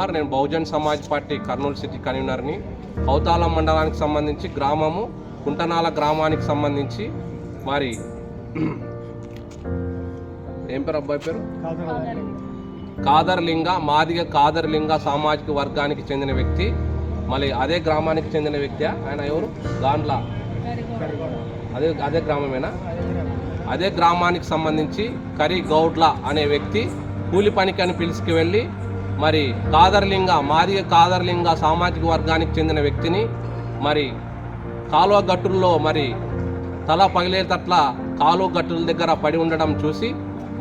కుమార్ నేను Bahujan Samaj party Kurnool city కన్వీనర్ని. కౌతాల మండలానికి సంబంధించి గ్రామము కుంటనాల గ్రామానికి సంబంధించి మరి ఏం పేరు అబ్బాయి పేరు? కాదర్లింగ మాదిగ కాదర్లింగ సామాజిక వర్గానికి చెందిన వ్యక్తి. మళ్ళీ అదే గ్రామానికి చెందిన వ్యక్తి ఆయన ఎవరు? గాండ్ల. అదే అదే గ్రామమేనా? అదే గ్రామానికి సంబంధించి కరి గౌడ్ల అనే వ్యక్తి కూలి పనికి అని పిలిచికి వెళ్ళి మరి కాదర్లింగ మాదిగ కాదర్లింగ సామాజిక వర్గానికి చెందిన వ్యక్తిని మరి కాలువ గట్టుల్లో మరి తల పగిలేటట్ల కాలువ గట్టుల దగ్గర పడి ఉండడం చూసి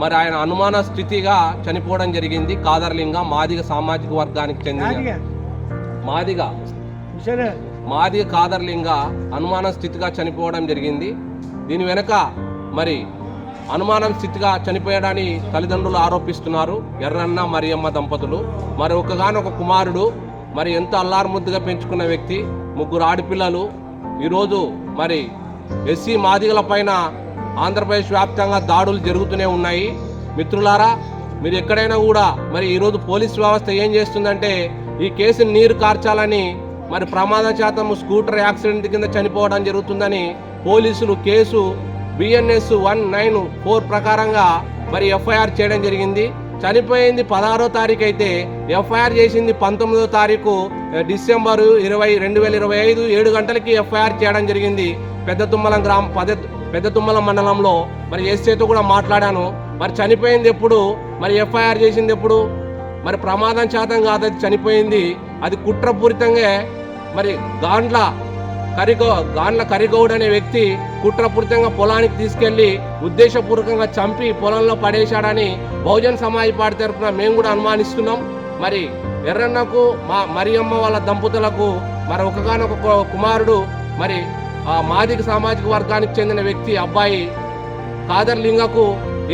మరి ఆయన అనుమాన స్థితిగా చనిపోవడం జరిగింది కాదర్లింగ మాదిగ సామాజిక వర్గానికి చెందిన. మాదిగ? మాదిగ కాదర్లింగ అనుమాన స్థితిగా చనిపోవడం జరిగింది. దీని వెనుక మరి అనుమానం స్థితిగా చనిపోయాడని తల్లిదండ్రులు ఆరోపిస్తున్నారు. ఎర్రన్న మరియమ్మ దంపతులు. మరి ఒకగానొక కుమారుడు మరి ఎంతో అల్లారుముద్దుగా పెంచుకున్న వ్యక్తి ముగ్గురు ఆడపిల్లలు. ఈరోజు మరి ఎస్సీ మాదిగల పైన ఆంధ్రప్రదేశ్ వ్యాప్తంగా దాడులు జరుగుతూనే ఉన్నాయి. మిత్రులారా మీరు ఎక్కడైనా కూడా మరి ఈరోజు పోలీస్ వ్యవస్థ ఏం చేస్తుందంటే ఈ కేసుని నీరు కార్చాలని మరి ప్రమాద శాతం స్కూటర్ యాక్సిడెంట్ కింద చనిపోవడం జరుగుతుందని పోలీసులు case BNS one nine four ప్రకారంగా మరి ఎఫ్ఐఆర్ చేయడం జరిగింది. చనిపోయింది పదహారో తారీఖు అయితే ఎఫ్ఐఆర్ చేసింది పంతొమ్మిదో తారీఖు డిసెంబరు ఇరవై రెండు వేల ఇరవై ఐదు ఏడు గంటలకి ఎఫ్ఐఆర్ చేయడం జరిగింది. పెద్ద తుమ్మలం గ్రామ పద పెద్ద తుమ్మలం మండలంలో మరి ఎస్ఐతో కూడా మాట్లాడాను. మరి చనిపోయింది ఎప్పుడు? మరి ఎఫ్ఐఆర్ చేసింది ఎప్పుడు? మరి ప్రమాదం శాతం కాదు అది చనిపోయింది. అది కుట్రపూరితంగా మరి గాండ్ల కరిగో గాండ్ల కరిగౌడ్ అనే వ్యక్తి కుట్రపూరితంగా పొలానికి తీసుకెళ్ళి ఉద్దేశపూర్వకంగా చంపి పొలంలో పడేశాడని బహుజన్ సమాజ్ పార్టీ తరఫున మేము కూడా అనుమానిస్తున్నాం. మరి ఎర్రన్నకు మా మరియమ్మ వాళ్ళ దంపతులకు మరి ఒకగానొక కుమారుడు మరి ఆ మాదిక సామాజిక వర్గానికి చెందిన వ్యక్తి అబ్బాయి కాదర్ లింగకు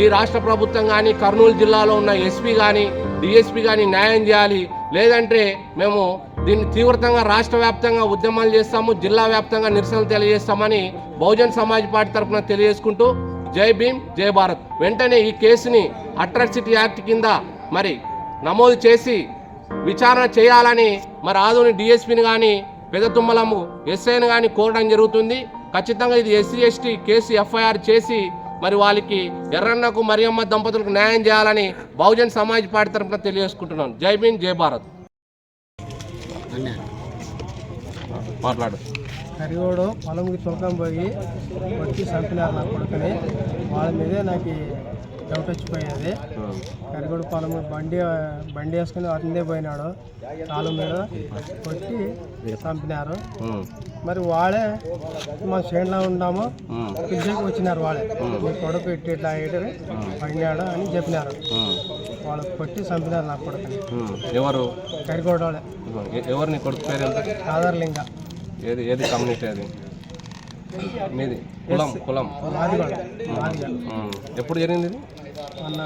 ఈ రాష్ట్ర ప్రభుత్వం కానీ కర్నూలు జిల్లాలో ఉన్న ఎస్పీ కానీ డిఎస్పీ కానీ న్యాయం చేయాలి. లేదంటే మేము దీన్ని తీవ్రతంగా రాష్ట్ర వ్యాప్తంగా ఉద్యమాలు చేస్తాము జిల్లా వ్యాప్తంగా నిరసనలు తెలియజేస్తామని బహుజన్ సమాజ్ పార్టీ తరఫున తెలియజేసుకుంటూ జై భీమ్ జై భారత్. వెంటనే ఈ కేసుని అట్రాసిటీ యాక్ట్ కింద మరి నమోదు చేసి విచారణ చేయాలని మరి ఆదోని డిఎస్పీని కానీ పెద్ద తుమ్మలము ఎస్ఐని కానీ కోరడం జరుగుతుంది. ఖచ్చితంగా ఇది ఎస్సీ ఎస్టీ కేసు ఎఫ్ఐఆర్ చేసి మరి వాళ్ళకి ఎర్రన్నకు మరియమ్మ దంపతులకు న్యాయం చేయాలని బహుజన్ సమాజ్ పార్టీ తరఫున తెలియజేసుకుంటున్నాను. జై భీమ్ జై భారత్. మాట్లాడు. కరిగోడు పొలంకి తూకం పోయి వచ్చి చంపినారు నా కొడుకుని. వాళ్ళ మీదే నాకు డౌట్ వచ్చిపోయేది. కరిగోడు పొలం బండి బండి వేసుకుని అతనే పోయినాడు. కాలు మీద కొట్టి చంపినారు. మరి వాళ్ళే మా చేనులో ఉన్నాము. పిలిచేకి వచ్చినారు వాళ్ళే. మీ కొడుకు ఇట్టి ఇట్లా ఇటు పడినాడు అని చెప్పినారు. వాళ్ళు కొట్టి చంపినారు నా కొడుకుని. ఎవరు? కరిగోడు వాళ్ళే. ఎవరు నీ కొడుకు పేరు ఆధార్లింగ ఏది ఏది కమ్యూనిటీ అది? మీది? కులం కులం. ఎప్పుడు జరిగింది ఇది? మొన్న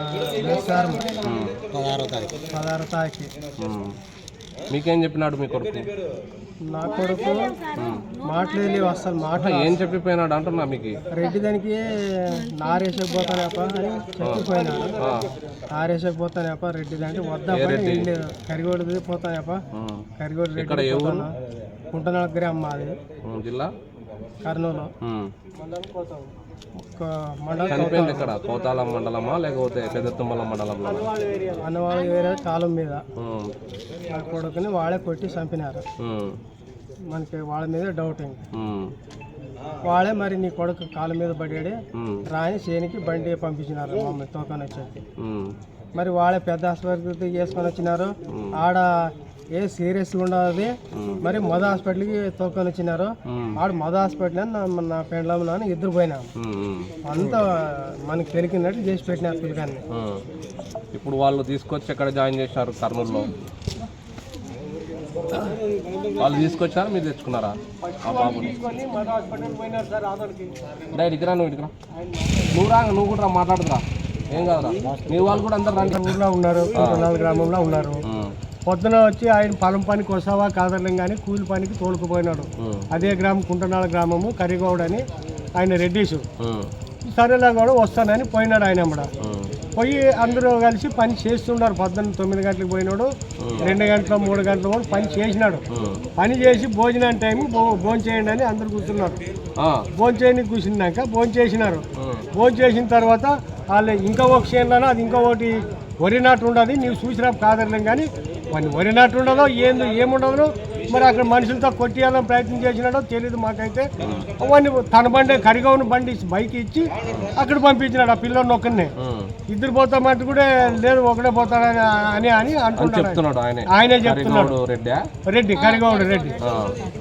ఉమ్. పదహారో తారీఖు. పదహారో తారీఖు. ఉమ్. మీకేం చెప్పినాడు మీ కొడుకు? నా కొడుకు మాట్లాడి వస్తాను మాట ఏం చెప్పిపోయినాడు అంటున్నా మీకు? రెడ్డి దానికి నారేసకపోతానేప అని చెప్పిపోయినాడు. నారేసకపోతానేప రెడ్డి దానికి వద్దా కరిగోడు పోతానేప. కరిగోడు రెడ్డి కుంటనాల గ్రామం మాది. జిల్లా? కర్నూలు. చనిపోయింది ఇక్కడ కోతాల మండలమా లేకపోతే పెద్ద తుమ్మల మండలంలో అన్నవాళ్ళ వేరే కాలం మీద. కొడుకుని వాళ్ళే కొట్టి చంపినారు. మనకి వాళ్ళ మీద డౌట్ ఇంక ఉమ్. వాళ్ళే మరి నీ కొడుకు కాళ్ళ మీద పడాడు. రాని చేనికి బండి పంపించినారు మమ్మల్ని తోకొని వచ్చేసి. మరి వాళ్ళే పెద్ద ఆసుపత్రికి చేసుకొని వచ్చినారు. ఆడ ఏ సీరియస్గా ఉండదు. మరి మొద హాస్పిటల్కి తోకొని వచ్చినారు. ఆడ మొద హాస్పిటల్ అని నా- నా పెండ్లం నాన్న ఇద్దరు పోయినాం. అంతా మనకి తెలికినట్టు చేసి పెట్టినారు పిల్లకాన్ని. ఇప్పుడు వాళ్ళు తీసుకొచ్చి ఎక్కడ జాయిన్ చేశారు కర్నూలులో? వాళ్ళు తీసుకొచ్చారా? మీరు తెచ్చుకున్నారా? ఆ బాబుని? మొద హాస్పిటల్ పోయినారు సార్ ఆదోడికి డా ఇడికిరా నువ్వు ఇడికిరా నువ్వు రా నువ్వు కూడా రా, మాట్లాడుతురా ఏం కాదురా. మీ వాళ్ళు కూడా అందరు రండి. ఊర్లో ఉన్నారు కుంటనాల గ్రామంలో ఉన్నారు. పొద్దున వచ్చి ఆయన పొలం పనికి వస్తావా కాదర్లం కానీ కూలి పనికి తోలుకుపోయినాడు. అదే గ్రామం కుంటనాల గ్రామము కరిగౌడ్ అని ఆయన రెడ్డిసు. సరేలా కూడా వస్తానని పోయినాడు ఆయన అమ్మడ ఉమ్. పోయి అందరూ కలిసి పని చేస్తున్నారు పొద్దున్న తొమ్మిది గంటలకు పోయినాడు రెండు గంటల మూడు గంటల కూడా పని చేసినాడు. పని చేసి భోజనం టైం భోజనం చేయండి అని అందరు కూర్చున్నారు భోజనం చేయని కూర్చున్నాక భోజనం చేసినారు. భోజనం చేసిన తర్వాత వాళ్ళు ఇంకా ఒక చేనులోనో అది ఇంకా ఒకటి వరి నాటు ఉండదు నీవు చూసినా కాదర్లేం కానీ మరి వరి నాటు ఉండదో ఏంది ఏముండదో మరి అక్కడ మనుషులతో కొట్టియాలని ప్రయత్నం చేసినాడో తెలియదు మాకైతే. అవన్నీ తన బండి కరిగౌని బండి బైక్ ఇచ్చి అక్కడ పంపించినాడు ఆ పిల్లోని ఒక్కరినే. ఇద్దరు పోతామంటే కూడా లేదు ఒకడే పోతాడని అని అని అంటున్నాడు ఆయనే. ఆయనే. చెప్తున్నాడు. రెడ్డా? రెడ్డి కరిగౌడు రెడ్డి.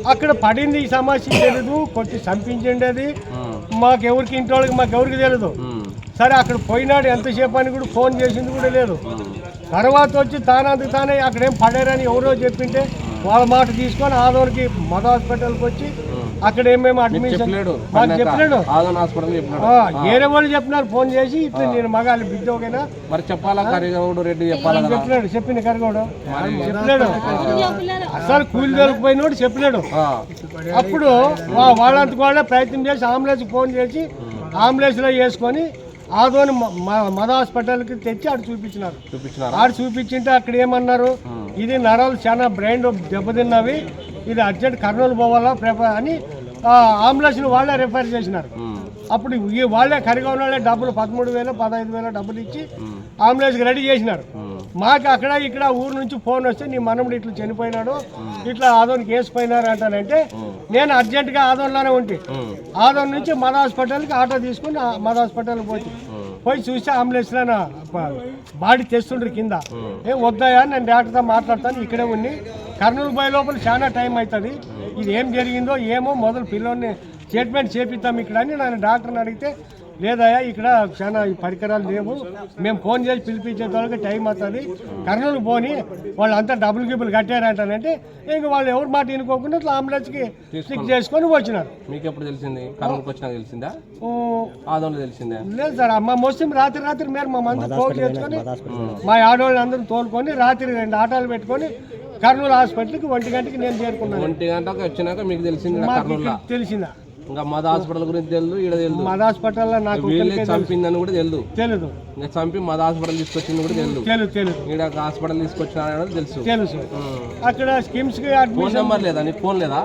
అక్కడ పడింది ఈ సమస్య తెలియదు కొట్టి చంపించండి అది ఉమ్. మాకెవరికి ఇంటి వాళ్ళకి మాకెవరికి తెలియదు. సరే అక్కడ పోయినాడు ఎంతసేపు అని కూడా ఫోన్ చేసింది కూడా లేదు. తర్వాత వచ్చి తానందుకు తానే అక్కడేం పడారని ఎవరో చెప్పింటే వాళ్ళ మాట తీసుకొని ఆదోనికి మద హాస్పిటల్కి వచ్చి అక్కడ ఏమేమి అడ్మిషన్ చెప్పలేడు. మాకు చెప్పలేడు. వేరే వాళ్ళు చెప్పినారు ఫోన్ చేసి ఇట్లా నేను మగాలి బిడ్డ ఒకైనా మరి చెప్పాలా? కరిగౌడు రెడ్డి చెప్పాలా? కదా చెప్పినాడు చెప్పిన కరగోడు. చెప్పలేడు. అసలు కూలి దొరికిపోయినోడు చెప్పలేడు. అప్పుడు వా- వాళ్ళంతకు వాళ్ళే ప్రయత్నం చేసి అంబులెన్స్ ఫోన్ చేసి అంబులెన్స్లో వేసుకొని ఆదోని మద హాస్పిటల్కి తెచ్చి ఆడ చూపించినారు చూపించినారా ఆడ చూపించింటే అక్కడ ఏమన్నారు ఇది నరాలు చాలా బ్రెయిన్ దెబ్బతిన్నవి ఇది అర్జెంట్ కర్నూలు పోవాలా ప్రిఫర్ అని ఆ, అంబులెన్స్ని వాళ్ళే రిఫర్ చేసినారు. అప్పుడు ఈ వాళ్ళే కరిగా వాళ్ళే డబ్బులు పదమూడు వేలు పదహైదు వేల డబ్బులు ఇచ్చి. అంబులెన్స్కి రెడీ చేసినారు. మాకు అక్కడ ఇక్కడ ఊరు నుంచి ఫోన్ వస్తే నీ మనముడు ఇట్లా చనిపోయినాడు ఇట్లా ఆదోన్ కేసు పోయినారు అంటానంటే నేను అర్జెంటుగా ఆదోన్లోనే ఉంటే. ఆదోన్ నుంచి మద హాస్పిటల్కి ఆటో తీసుకుని మద హాస్పిటల్కి పోతే. పోయి చూస్తే అంబులెన్స్లో బాడీ తెస్తుండ్రు కింద. ఏం వద్దాయా నేను డాక్టర్తో మాట్లాడతాను ఇక్కడే ఉండి. కర్నూలు పోయే లోపల చాలా టైం అవుతుంది ఇది ఏం జరిగిందో ఏమో మొదలు పిల్లోని ట్రీట్మెంట్ చేపిద్దాం ఇక్కడ అని నేను డాక్టర్ని అడిగితే లేదయ్యా ఇక్కడ చాలా ఈ పరికరాలు లేవు. మేము ఫోన్ చేసి పిలిపించే వాళ్ళకి టైం అవుతుంది. కర్నూలు పోని వాళ్ళు అంతా డబుల్ గిబుల్ కట్టారంటానంటే ఇంక వాళ్ళు ఎవరి మాట వినుకోకుండా ఇట్లా అంబులెన్స్కి స్టిక్ చేసుకొని వచ్చినారు. మీకు ఎప్పుడు తెలిసింది? కర్నూలుకి వచ్చినాక తెలిసిందా? ఆదంలో తెలిసిందా? లేదు సార్ మా ముస్లిం రాత్రి రాత్రి మీరు మా మంది ఫోన్ చేసుకొని మా ఆడవాళ్ళు అందరూ తోలుకొని రాత్రి రెండు ఆటోలు పెట్టుకొని కర్నూలు హాస్పిటల్కి ఒంటి గంటకి నేను చేరుకున్నాను. ఒంటి గంటకు వచ్చినాక మీకు తెలిసింది తెలిసిందా? ఇంకా మద హాస్పిటల్ గురించి తెలియదు ఈడ తెలియదు మా హాస్పిటల్లో నాకు వీళ్ళే చంపిందని కూడా తెలియదు తెలియదు ఇంకా చంపి మద హాస్పిటల్ తీసుకొచ్చింది కూడా తెలియదు తెలుసు తెలుసు ఈడ హాస్పిటల్ తీసుకొచ్చినారని తెలుసు. తెలుసు. అక్కడ స్కీమ్స్కి ఫోన్ అడ్మిషన్ నెంబర్ లేదా? నీకు ఫోన్ లేదా?